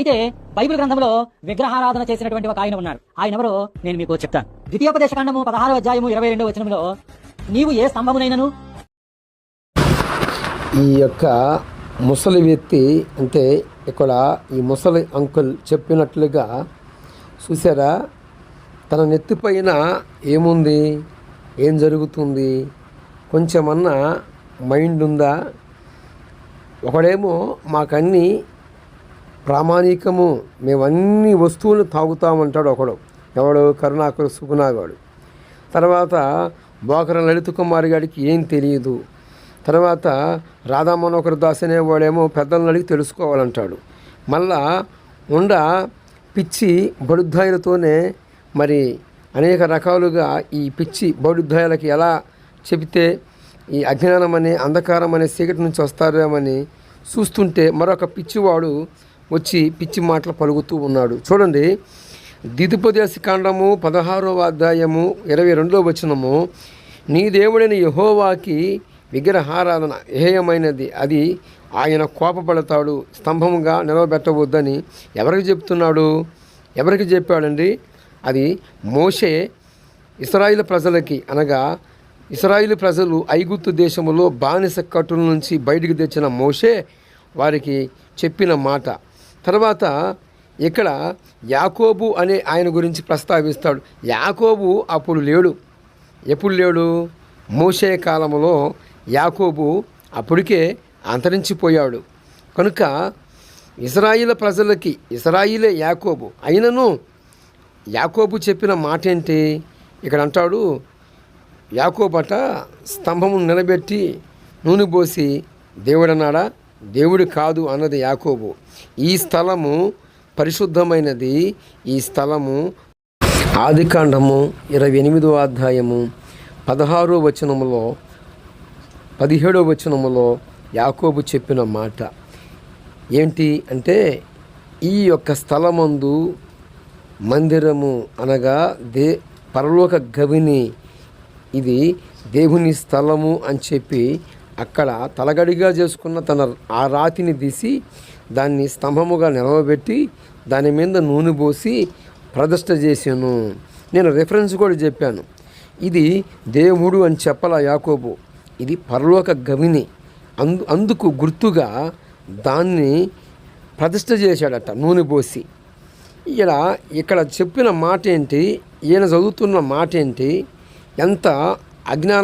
అయితే బైబిల్ గ్రంథంలో విగ్రహారాధన చేసినటువంటి ఒక ఆయన ఉన్నారు. ఆయన ఎవరో నేను మీకు చెప్తాను. ద్వితీయోపదేశ కాండము పదహారు అధ్యాయము ఇరవై రెండో వచనంలో నీవు ఏ స్తంభమునైనను? ఈ యొక్క ముసలి వ్యక్తి అంటే ఇక్కడ ఈ ముసలి అంకుల్ చెప్పినట్లుగా చూసారా తన నెత్తిపైన ఏముంది? ఏం జరుగుతుంది? కొంచెమన్నా మైండ్ ఉందా? ఒకడేమో మాకన్నీ ప్రామాణికము మేమన్ని వస్తువులు తాగుతామంటాడు ఒకడు. ఎవడు? కరుణాకరు సుగుణాగాడు. తర్వాత బోకర లలిత కుమారి గారికి ఏం తెలియదు. తర్వాత రాధా మనోహర్ దాస్ అనేవాడేమో పెద్దలను అడిగి తెలుసుకోవాలంటాడు. మళ్ళా ఉండ పిచ్చి బడుద్ధాయులతోనే మరి అనేక రకాలుగా ఈ పిచ్చి బడుద్దాయులకి ఎలా చెబితే ఈ అజ్ఞానం అనే అంధకారం అనే చీకటి నుంచి వస్తారేమని చూస్తుంటే మరొక పిచ్చివాడు వచ్చి పిచ్చి మాటలు పలుకుతూ ఉన్నాడు. చూడండి దిదుపదేశ కాండము పదహారవ అధ్యాయము ఇరవై రెండవ వచనము నీ దేవుడైన యహోవాకి విగ్రహారాధన హేయమైనది. అది ఆయన కోపపడతాడు స్తంభముగా నిలవబెట్టవద్దని ఎవరికి చెప్తున్నాడు? ఎవరికి చెప్పాడండి? అది మోషే ఇస్రాయిల్ ప్రజలకి అనగా ఇస్రాయిల్ ప్రజలు ఐగుప్తు దేశంలో బానిస కట్టుల నుంచి బయటికి తెచ్చిన మోషే వారికి చెప్పిన మాట. తర్వాత ఇక్కడ యాకోబు అనే ఆయన గురించి ప్రస్తావిస్తాడు. యాకోబు అప్పుడు లేడు. ఎప్పుడు లేడు? మోసే కాలంలో యాకోబు అప్పటికే అంతరించిపోయాడు. కనుక ఇస్రాయిల్ ప్రజలకి ఇజ్రాయిలే యాకోబు. అయినను యాకోబు చెప్పిన మాట ఏంటి ఇక్కడ అంటాడు యాకోబట స్తంభము నిలబెట్టి నూనె పోసి దేవుడన్నాడా? దేవుడు కాదు అన్నది యాకోబు. ఈ స్థలము పరిశుద్ధమైనది. ఈ స్థలము ఆదికాండము ఇరవై ఎనిమిదో అధ్యాయము పదహారో వచనములో పదిహేడో వచనములో యాకోబు చెప్పిన మాట. ఏంటి అంటే ఈ యొక్క స్థలమందు మందిరము అనగా దే పరలోక గవిని. ఇది దేవుని స్థలము అని చెప్పి అక్కడ తలగడిగా చేసుకున్న తన ఆ రాతిని తీసి దాన్ని స్తంభముగా నిలవబెట్టి దాని మీద నూనె పోసి ప్రదర్శన చేశాను. నేను రిఫరెన్స్ కూడా చెప్పాను. ఇది దేవుడు అని చెప్పాల యాకోబు? ఇది పరలోక గవిని. అందు అందుకు గుర్తుగా దాన్ని ప్రతిష్ట చేశాడట నూనె పోసి. ఇక్కడ ఇక్కడ చెప్పిన మాట ఏంటి ఈయన చదువుతున్న మాట ఏంటి ఎంత అజ్ఞానం